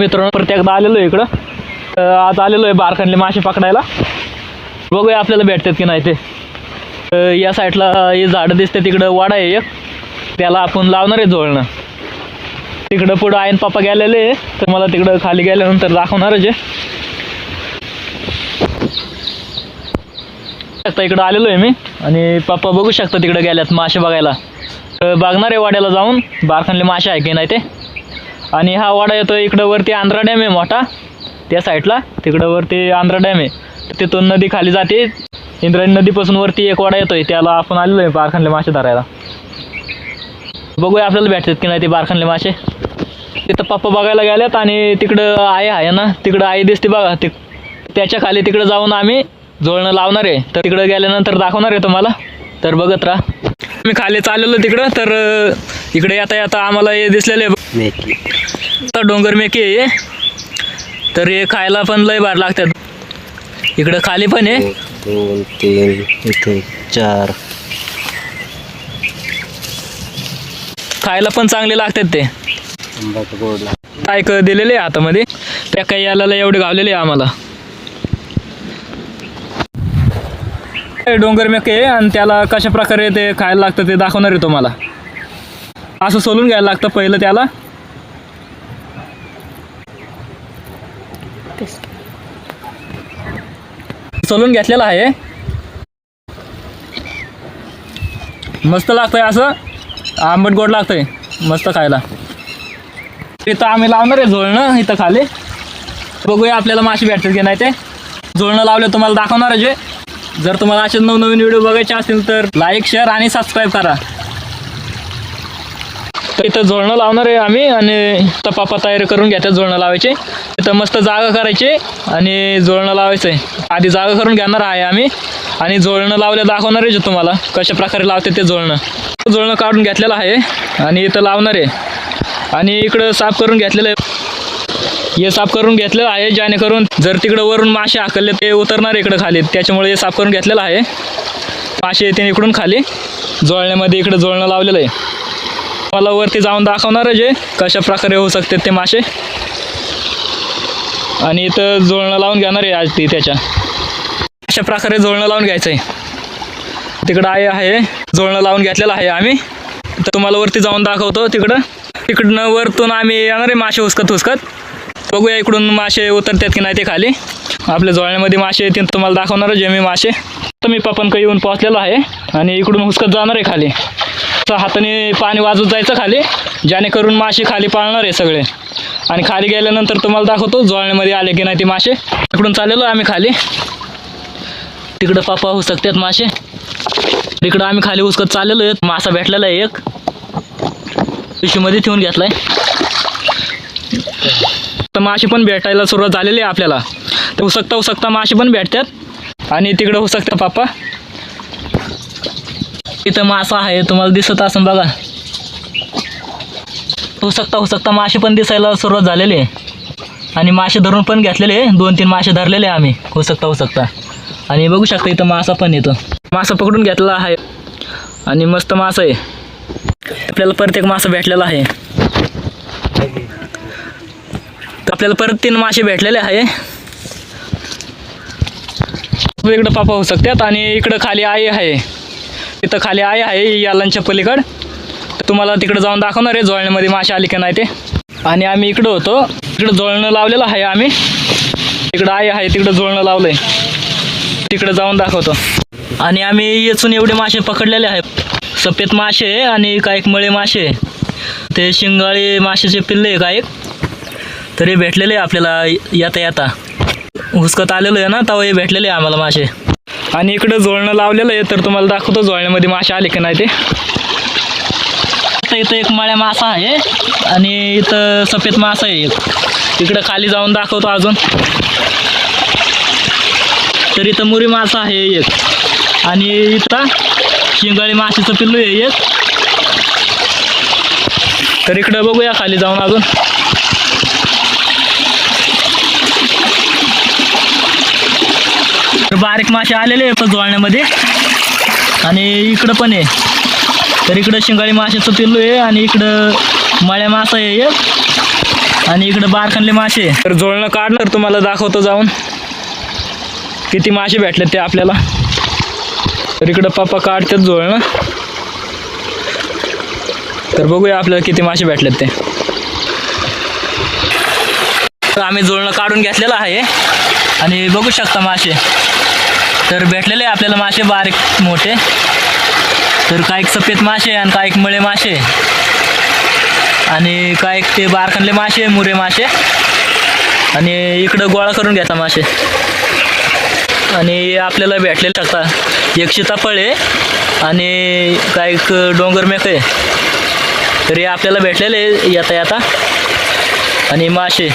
मित्रांनो परत एकदा आलेलो आहे इकडं. तर आज आलेलो आहे बारखांडले मासे पकडायला. बघूया आपल्याला भेटतात की नाही ते. तर या साईडला हे झाडं दिसते तिकडं वाडा आहे एक. त्याला आपण लावणार आहे जोळणं. तिकडं पुढं आईन पप्पा गेलेले आहे. तर मला तिकडं खाली गेल्यानंतर दाखवणारच आहे शकता इकडं आलेलो आहे मी. आणि पप्पा बघू शकता तिकडं गेल्यात मासे बघायला. तर बघणार आहे वाड्याला जाऊन बारखांडले मासे आहे की नाही ते. आणि हा वाडा येतो इकडं वरती आंध्रा डॅम आहे मोठा. त्या साईडला. तिकडं वरती आंध्रा डॅम आहे. तिथून नदी खाली जाते. इंद्रायणी नदीपासून वरती एक वाडा येतोय. त्याला आपण आलेलो आहे बारखानले मासे धरायला. बघूया आपल्याला भेटतात की नाही ते बारखानले मासे. तिथं पप्पा बघायला गेल्यात आणि तिकडं आई आहे ना तिकडं आई दिसते बघा. ती त्याच्याखाली तिकडं जाऊन आम्ही जोळणं लावणार आहे. तर तिकडं गेल्यानंतर दाखवणार आहे तुम्हाला. तर बघत राहा. मी खाली चाललेलो तिकडं तर इकडे येता येता आम्हाला हे दिसलेले तर डोंगर मेकी आहे हे. तर हे खायला पण लय भार लागतात. इकडं खाली पण आहे. दोन तीन इथे चार. खायला पण चांगले लागतात ते. ऐक दिलेले आहे हातामध्ये? त्या काही याला एवढे गावलेले आहे आम्हाला. डोंगर मेके आहे आणि त्याला कशा प्रकारे ते खायला लागतं ते दाखवणार आहे तुम्हाला. असं सोलून घ्यायला लागतं पहिलं त्याला. सोलून घेतलेलं आहे. मस्त लागतंय असं. आंबट गोड लागतंय. मस्त खायला. इथं आम्ही लावणार आहे झोळणं इथं खाली. बघूया आपल्याला मासे भेटतात की नाही ते. झोळणं लावले तुम्हाला दाखवणार आहे जर तुम्हाला असे नवनवीन व्हिडिओ बघायचे असतील तर लाईक शेअर आणि सबस्क्राईब करा. तर इथं झोळणं लावणार आहे आम्ही आणि तपापा तयार तयारी करून त्या झोळणं लावायचे. इथं मस्त जागा करायची आणि झोळणं लावायचं आहे आधी जागा करून घेणार आहे आम्ही आणि झोळणं लावल्या दाखवणार आहे तुम्हाला. कशा प्रकारे लावते ते झोळणं. झोळणं काढून घेतलेलं आहे आणि इथं लावणार आहे. आणि इकडं साफ करून घेतलेलं आहे. हे साफ करून घेतलेलं आहे जेणेकरून जर तिकडं वरून मासे हाकलले ते उतरणार इकडं खाली. त्याच्यामुळे हे साफ करून घेतलेलं आहे. मासे येते इकडून खाली. जोळण्यामध्ये इकडं जोळणं लावलेलं आहे. मला वरती जाऊन दाखवणार जे कशा प्रकारे होऊ शकतात ते मासे. आणि इथं जोळणं लावून घेणार आहे आज ती त्याच्या. अशा प्रकारे जोळणं लावून घ्यायचं आहे तिकडं आहे आहे जोळणं लावून घेतलेलं आहे आम्ही. तर तुम्हाला वरती जाऊन दाखवतो तिकडं. तिकडनं वरतून आम्ही येणार आहे मासे हुसकत हुसकत बघूया इकडून मासे उतरतात की नाही ते खाली. आपल्या जोळ्यामध्ये मासे येतील तुम्हाला दाखवणार जे मी मासे. तर मी पप्पन काही येऊन पोहोचलेलो आहे आणि इकडून हुसकत जाणार आहे खाली. तर हाताने पाणी वाजवत जायचं खाली जेणेकरून मासे खाली पाळणार आहे सगळे. आणि खाली गेल्यानंतर तुम्हाला दाखवतो जोळण्यामध्ये आले की नाही ते मासे. इकडून चाललेलो आम्ही खाली. तिकडं पापा हुसकतात मासे. तिकडं आम्ही खाली हुसकत चाललेलो आहेत मासा भेटलेला आहे एक. पिशवीमध्ये ठेवून घेतला आहे मासे पण भेटायला सुरुवात झालेली आहे आपल्याला. तर उसकता उसकता मासे पण भेटतात. आणि तिकडं उसकता पापा इथं मासा आहे तुम्हाला दिसत असेल बघा. उसकता उसकता मासे पण दिसायला सुरुवात झालेली आहे. आणि मासे धरून पण घेतलेले दोन तीन मासे धरलेले आम्ही हुसकता हुसकता आणि बघू शकता इथं मासा पण येतो. मासा पकडून घेतला आहे. आणि मस्त मासा आहे. आपल्याला प्रत्येक मासा भेटलेला आहे. तर आपल्याला परत तीन मासे भेटलेले आहे. इकडं पापा होऊ शकतात आणि इकडं खाली आई आहे. तिथं खाली आई आहे यालांच्या पलीकड. तुम्हाला तिकडं जाऊन दाखवणार आहे जोळण्यामध्ये मासे आले की नाही ते. आणि आम्ही इकडं होतो. इकडं जोळणं लावलेलं आहे आम्ही. तिकडं आई आहे तिकडं जोळणं लावलं आहे तिकडं जाऊन दाखवतो. आणि आम्ही येचून एवढे मासे पकडलेले आहेत. सफेद मासे आहे आणि काही मळे मासे. आहे. ते शिंगाळी माशाचे पिल्ले आहे का एक. तरी भेटलेले आहे आपल्याला येता येता. हुसकत आलेलं आहे ना तेव्हा हे भेटलेले आहे आम्हाला मासे. आणि इकडं जोळणं लावलेलं आहे तर तुम्हाला दाखवतो जोळण्यामध्ये मासे आले की नाही ते. आता इथं एक माळ्या मासा आहे आणि इथं सफेद मासा आहे एक. इकडं खाली जाऊन दाखवतो अजून. तर इथं मुरी मासा आहे एक. आणि इथं शिंगाळी माशीचं पिल्लू आहे एक. तर इकडं बघूया खाली जाऊन अजून. तर बारीक मासे आलेले आहे पण जोळण्यामध्ये आणि इकडं पण आहे. तर इकडं शिंगाळी माशाचं पिल्लू आहे आणि इकडं मळ्या मासा आहे एक आणि इकडं बारखणले मासे तर जोळणं काढणार तुम्हाला दाखवतो जाऊन. किती मासे भेटले ते आपल्याला. तर इकडं पप्पा काढतात जोळणं तर बघूया आपल्याला किती मासे भेटलेत ते. तर आम्ही जोळणं काढून घेतलेलं आहे. आणि बघू शकता मासे. तर भेटलेले आपल्याला मासे बारीक मोठे. तर काही सफेद मासे आणि काही मळे मासे. आणि काही ते बारखणले मासे मुरे मासे. आणि इकडं गोळा करून घ्यायचा मासे. आणि आपल्याला भेटले शकता एक सीताफळे आहे आणि काही डोंगर मेकळे. आहे तर हे आपल्याला भेटलेले आहे येता येता आणि मासे.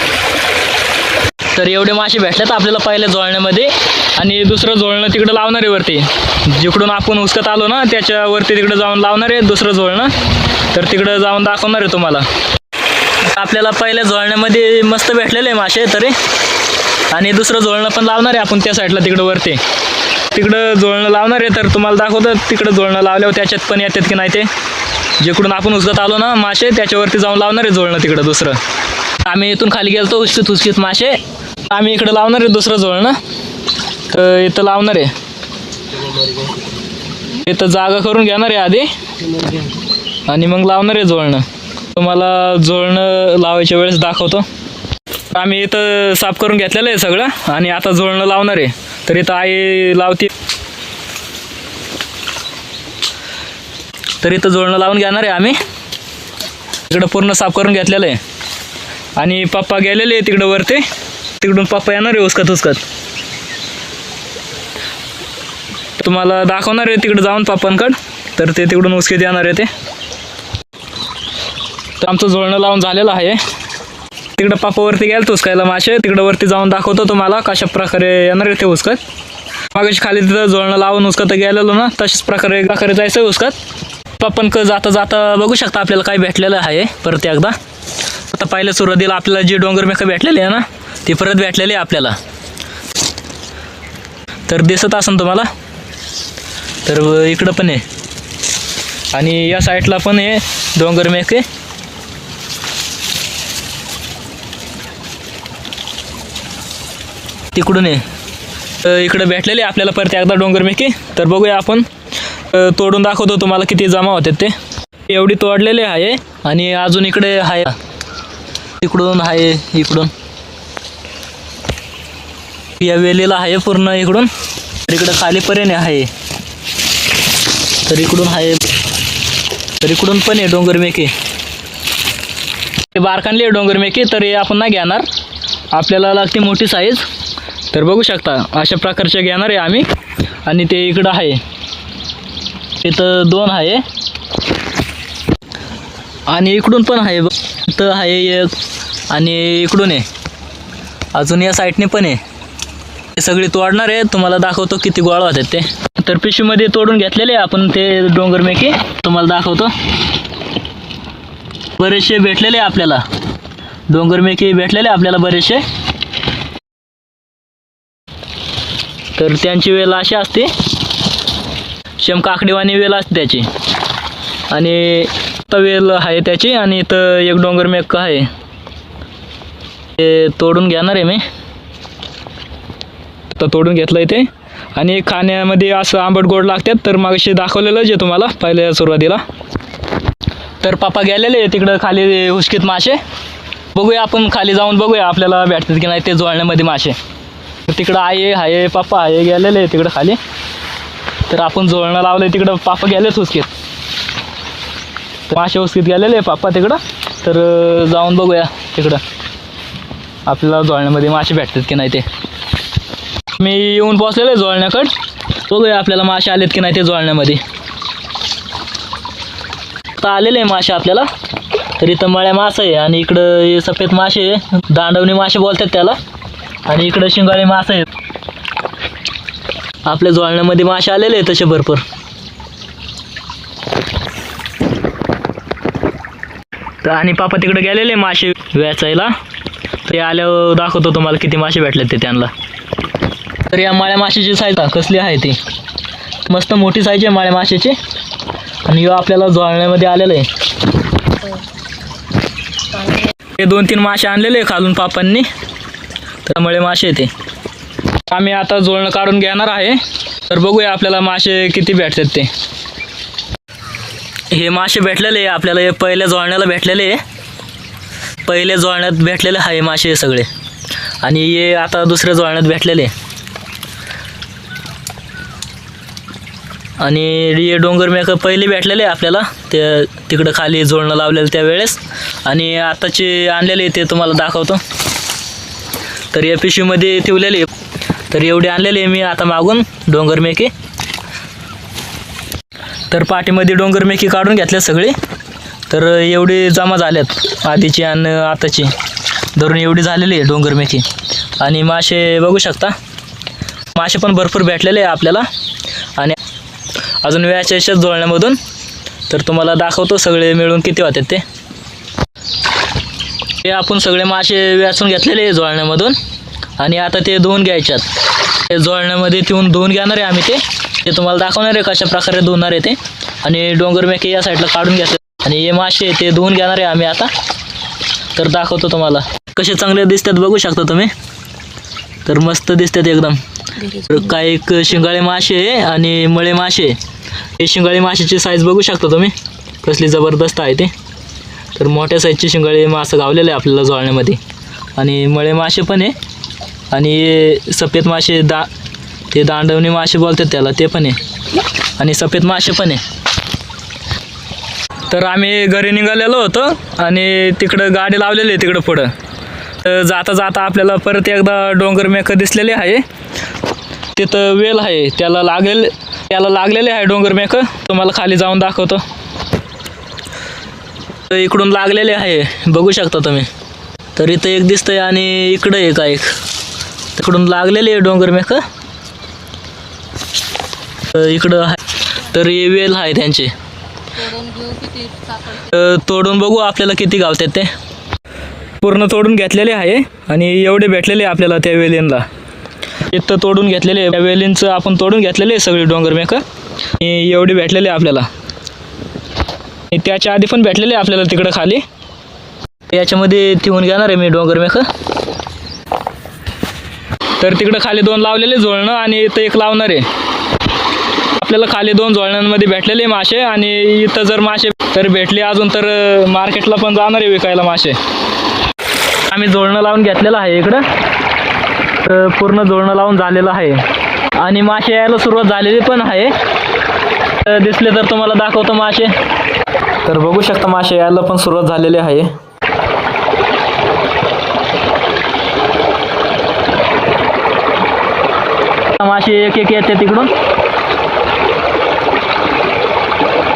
तर एवढे मासे भेटलेत आपल्याला पहिल्या जोळण्यामध्ये. आणि दुसरं जोळणं तिकडं लावणार आहे वरती. जिकडून आपण उचकत आलो ना त्याच्यावरती तिकडं जाऊन लावणार आहे दुसरं जोळणं. तर तिकडं जाऊन दाखवणार आहे तुम्हाला. आपल्याला पहिल्या जोळण्यामध्ये मस्त भेटलेले मासे तरी. आणि दुसरं जोळणं पण लावणार आहे आपण त्या साईडला तिकडं वरती. तिकडं जोळणं लावणार आहे तर तुम्हाला दाखवतं. तिकडं जोळणं लावल्यावर त्याच्यात पण येतात की नाही ते. जिकडून आपण उसकत आलो ना मासे त्याच्यावरती जाऊन लावणार आहे जोळणं तिकडं दुसरं. आम्ही इथून खाली गेलो होतो उचकीत उचकीत मासे. आम्ही इकडं लावणार आहे दुसरं जोळणं तर इथं लावणार आहे. इथं जागा करून घेणार आहे आधी. आणि मग लावणार आहे जोळणं तुम्हाला जोळणं लावायच्या वेळेस दाखवतो. आम्ही इथं साफ करून घेतलेलं आहे सगळं आणि आता जोळणं लावणार आहे. तर इथं आई लावते. तर इथं जोळणं लावून घेणार आहे आम्ही. इकडं पूर्ण साफ करून घेतलेलं आहे. आणि पप्पा गेलेले आहे तिकडं वरती. तिकडून पप्पा येणार आहे उचकत उचकत तुम्हाला दाखवणार आहे तिकडं जाऊन पप्पांकड तर ते तिकडून उचकीत येणार आहे ते. तर आमचं जोडणं लावून झालेलं आहे. तिकडं पापावरती गेल उचकायला मासे तिकडं वरती जाऊन दाखवतो तुम्हाला कशा प्रकारे येणार आहे ते उचकत मागाशी खाली तिथं जोडणं लावून उचकत गेलेलो ना तशाच प्रकारे प्रकारे जायचं आहे उचकत पप्पन क जाता जाता बघू शकता आपल्याला काय भेटलेलं आहे परत एकदा. आता पहिल्या सुरुवातीला आपल्याला जे डोंगर मेका भेटलेले आहे ना ते परत भेटलेले आहे आपल्याला. तर दिसत असेल तुम्हाला? तर इकडं पण आहे. आणि या साईडला पण आहे डोंगर मेके. तिकडून आहे. इकडं भेटलेले आपल्याला परत एकदा डोंगर मेके. तर बघूया आपण. तोडून दाखवतो तुम्हाला किती जमा होते ते. एवढी तोडलेले आहे आणि अजून इकडे आहे. तिकडून आहे इकडून. या वेलीला आहे पूर्ण इकडून. तर इकडं खालीपर्यंत आहे. तर इकडून आहे. तर इकडून पण आहे डोंगर मेके ते आहे डोंगर मेके तर हे आपण नाही घेणार. आपल्याला लागते मोठी साईज तर बघू शकता अशा प्रकारचे घेणार आहे आम्ही. आणि ते इकडं आहे. तिथं दोन आहे. आणि इकडून पण आहे तर इथं आहे एक आणि इकडून आहे. अजून या साईडने पण आहे. हे सगळी तोडणार आहे. तुम्हाला दाखवतो किती गोळा होतात ते. तर पिशवीमध्ये तोडून घेतलेले आपण ते डोंगर मेकी तुम्हाला दाखवतो. बरेचसे भेटलेले आपल्याला. डोंगर मेकी भेटलेले आपल्याला बरेचसे. तर त्यांची वेल अशी असते. शेम काकडीवाणी वेल असते त्याची. आणि वेल आहे त्याची आणि इथं एक डोंगर मेक आहे. ते तोडून घेणार आहे मी. तर तोडून घेतलं इथे आणि खाण्यामध्ये असं आंबट गोड लागतात तर मागशी दाखवलेलं जे तुम्हाला पहिल्या सुरुवातीला. तर पापा गेलेले आहे तिकडं खाली हुसकीत मासे. बघूया आपण खाली जाऊन बघूया आपल्याला भेटतात की नाही ते जोळण्यामध्ये मासे. तर तिकडं आहे आहे पप्पा आहे गेलेले तिकडं खाली. तर आपण जोळणं लावलं तिकडं पापा गेलेच हुसकीत. मासे हुसकीत गेलेले आहे पापा तिकडं. तर जाऊन बघूया तिकडं. आपल्याला जोळण्यामध्ये मासे भेटतात की नाही ते. मी येऊन पोचलेलो आहे जोळण्याकड. बघूया आपल्याला मासे आलेत की नाही ते जोळण्यामध्ये. तर आलेले आहे मासे आपल्याला. तर इथं मळ्या मासा आहे आणि इकडं हे सफेद मासे आहे. दांडवणी मासे बोलतात त्याला. आणि इकडं शिंगाळे मासे आहेत. आपल्या जोळण्यामध्ये मासे आलेले आहेत तसे भरपूर. तर आणि पापा तिकडे गेलेले मासे वेचायला. ते आल्यावर दाखवतो तुम्हाला किती मासे भेटले ते त्यांना. तर या माळ्या माशाची साईज कसली आहे ती. मस्त मोठी साईज आहे माळ्या माशाची. आणि यो आपल्याला जोळण्यामध्ये आलेलं आहे. हे दोन तीन मासे आणलेले आहे खालून पापांनी. त्यामुळे मासे येते आम्ही आता जोळणं काढून घेणार आहे. तर बघूया आपल्याला मासे किती भेटतात ते. हे मासे भेटलेले आहे आपल्याला हे पहिल्या जोळण्याला भेटलेले आहे. पहिल्या जोळण्यात भेटलेले आहे मासे हे सगळे. आणि हे आता दुसऱ्या जोळण्यात भेटलेले आणि हे डोंगर मेक पहिले भेटलेले आहे आपल्याला. ते तिकडं खाली जोडणं लावलेलं त्यावेळेस. आणि आत्ताचे आणलेले ते तुम्हाला दाखवतो. तर या पिशवीमध्ये ठेवलेले आहे. तर एवढे आणलेले आहे मी आता मागून डोंगर मेके. तर पाठीमध्ये डोंगर मेकी काढून घेतल्या सगळे. तर एवढे जमा झाल्यात आधीची आणि आताची. धरून एवढी झालेली आहे डोंगर मेकी. आणि मासे बघू शकता. मासे पण भरपूर भेटलेले आहे आपल्याला. अजून व्याच्या याच्याच जोडण्यामधून तर तुम्हाला दाखवतो सगळे मिळून किती होतात ते. हे आपण सगळे मासे व्याचून घेतलेले आहे जोडण्यामधून आणि आता ते धुवून घ्यायच्यात. ते जोडण्यामध्ये ठेवून धुवून घेणार आहे आम्ही ते. ते तुम्हाला दाखवणार आहे कशा प्रकारे धुवणार आहे ते. आणि डोंगर मेके या साईडला काढून घेतले. आणि हे मासे ते धुवून घेणार आहे आम्ही आता. तर दाखवतो तुम्हाला. कसे चांगले दिसतात बघू शकता तुम्ही. तर मस्त दिसतात एकदम. काही शिंगाळे मासे आहे आणि मळे मासे हे शिंगाळी माशाची साईज बघू शकता तुम्ही. कसली जबरदस्त आहे ते. तर मोठ्या साईजचे शिंगाळी मासे गावलेलं आहे आपल्याला जोळण्यामध्ये. आणि मळे मासे पण आहे. आणि सफेद मासे दा ते दांडवणी मासे बोलतात त्याला ते पण आहे. आणि सफेद मासे पण आहे. तर आम्ही घरी निघालेलो होतो आणि तिकडं गाडी लावलेली आहे तिकडं पुढं. तर जाता जाता आपल्याला परत एकदा डोंगर मेकं दिसलेले आहे. तिथं वेल आहे त्याला लागेल याला लागलेले आहे डोंगर मेक तुम्हाला खाली जाऊन दाखवतो. तर इकडून लागलेले आहे. बघू शकता तुम्ही. तर इथं एक दिसतंय आणि इकडं एक आहे. एक तिकडून लागलेले आहे डोंगर मेक तर इकडं आहे. तर हे वेल आहे त्यांचे. तर तोडून बघू आपल्याला किती गावतात ते. पूर्ण तोडून घेतलेले आहे आणि एवढे भेटलेले आहे आपल्याला त्या वेलींना. इथं तोडून घेतलेले त्या वेलींचं आपण तोडून घेतलेले आहे सगळे डोंगर मेक आणि एवढे भेटलेले आहे आपल्याला. त्याच्या आधी पण भेटलेले आपल्याला तिकडं खाली. याच्यामध्ये ठेवून घेणार आहे मी डोंगर मेक तर तिकडं खाली दोन लावलेले जोळणं आणि इथं एक लावणार आहे. आपल्याला खाली दोन जोडण्यांमध्ये भेटलेले मासे आणि इथं जर मासे तर भेटले अजून तर मार्केटला पण जाणार आहे विकायला मासे. आम्ही जोळणं लावून घेतलेलं आहे इकडं. तर पूर्ण जोडणं लावून झालेलं आहे. आणि मासे यायला सुरुवात झालेली पण आहे. तर दिसले तर तुम्हाला दाखवतो मासे. तर बघू शकता मासे यायला पण सुरुवात झालेली आहे. मासे एक एक येते तिकडून.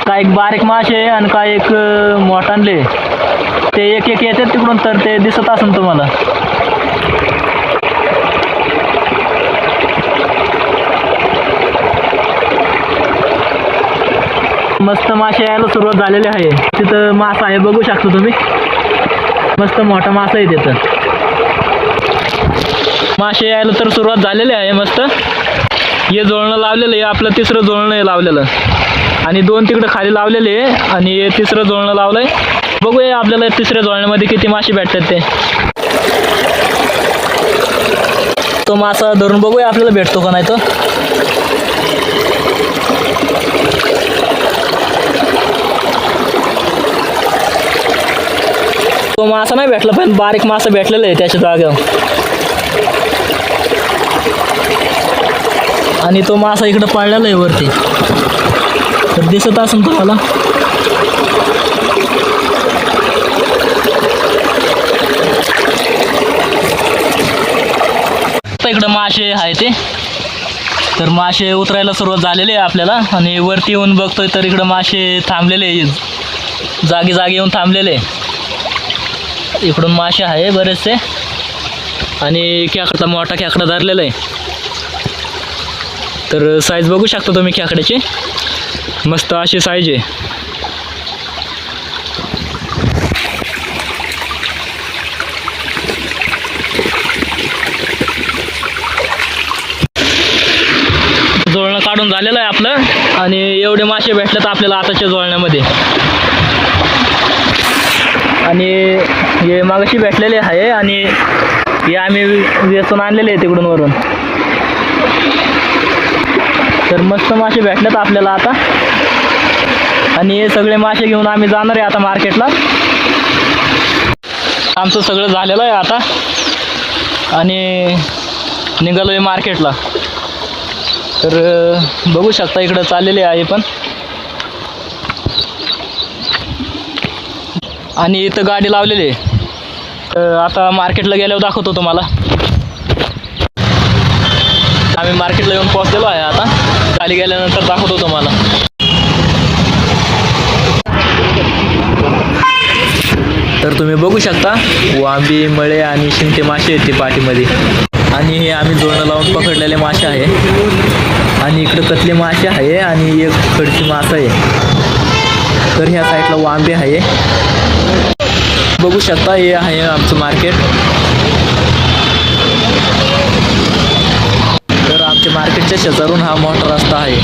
काय एक बारीक मासे आणि काय एक मोठांले ते एक एक येतात तिकडून तर ते दिसत असेल तुम्हाला. मस्त मासे यायला सुरुवात झालेली आहे. तिथं मासा आहे बघू शकता तुम्ही. मस्त मोठा मासा आहे तिथं. मासे यायला तर सुरुवात झालेली आहे मस्त. हे जोळणं लावलेलं आहे आपलं तिसरं जोळणं आहे लावलेलं. आणि दोन तिकडं खाली लावलेले आहे आणि हे तिसरं जोळणं लावलं आहे बघूया आपल्याला तिसऱ्या जोळण्यामध्ये किती मासे भेटतात ते. तो मासा धरून बघूया आपल्याला भेटतो का नाही तो. तो मासा नाही भेटला पण बारीक मासा भेटलेला आहे त्याच्या जागेवर. आणि तो मासा इकडं पडलेला आहे वरती. तर दिसत असेल तुम्हाला? इकडं मासे आहे ते. तर मासे उतरायला सुरुवात झालेली आहे आपल्याला. आणि वरती येऊन बघतोय तर इकडं मासे थांबलेले जागी जागी येऊन थांबलेले आहे. इकडून मासे आहे बरेचसे. आणि खेकडा मोठा खेकडा धरलेला आहे. तर साईज बघू शकता तुम्ही खेकड्याची? मस्त अशी साईज आहे. जोळणं काढून झालेलं आहे आपलं. आणि एवढे मासे भेटले तर आपल्याला आताच्या जोळण्यामध्ये. आणि हे मागाशी भेटलेले आहे आणि हे आम्ही वेचून आणलेले आहे तिकडून वरून. तर मस्त मासे भेटलेत आपल्याला आता. आणि हे सगळे मासे घेऊन आम्ही जाणार आहे आता मार्केटला. आमचं सगळं झालेलं आहे आता. आणि निघालो आहे मार्केटला. तर बघू शकता इकडं चाललेले आहे पण. आणि इथं गाडी लावलेली आहे. तर आता मार्केटला गेल्यावर दाखवतो तुम्हाला. आम्ही मार्केटला येऊन पोहोचलेलो आहे आता. खाली गेल्यानंतर दाखवतो तुम्हाला. तर तुम्ही बघू शकता वांबी मळे आणि शिंटे मासे आहेत ते पाठीमध्ये. आणि हे आम्ही जोडणं लावून पकडलेले मासे आहे. आणि इकडं कतले मासे आहे आणि एक खडची मासा आहे. तर ह्या साईडला वांबे आहे. बघू शकता हे आहे आमचं मार्केट. तर आमच्या मार्केटच्या शेजारून हा मोठा रस्ता आहे.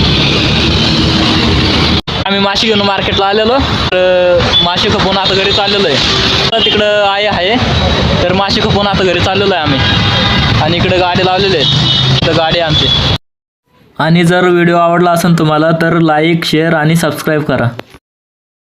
आम्ही मासे घेऊन मार्केटला आलेलो. तर मासे खपून आता घरी चाललेलो आहे. तर तिकडं आई आहे. तर मासे खपून आता घरी चाललेलो आहे आम्ही. आणि इकडे गाडी लावलेले आहेत तर गाडी आहे आमची आणि जर व्हिडिओ आवडला असेल तुम्हाला तर लाईक शेअर आणि सबस्क्राईब करा.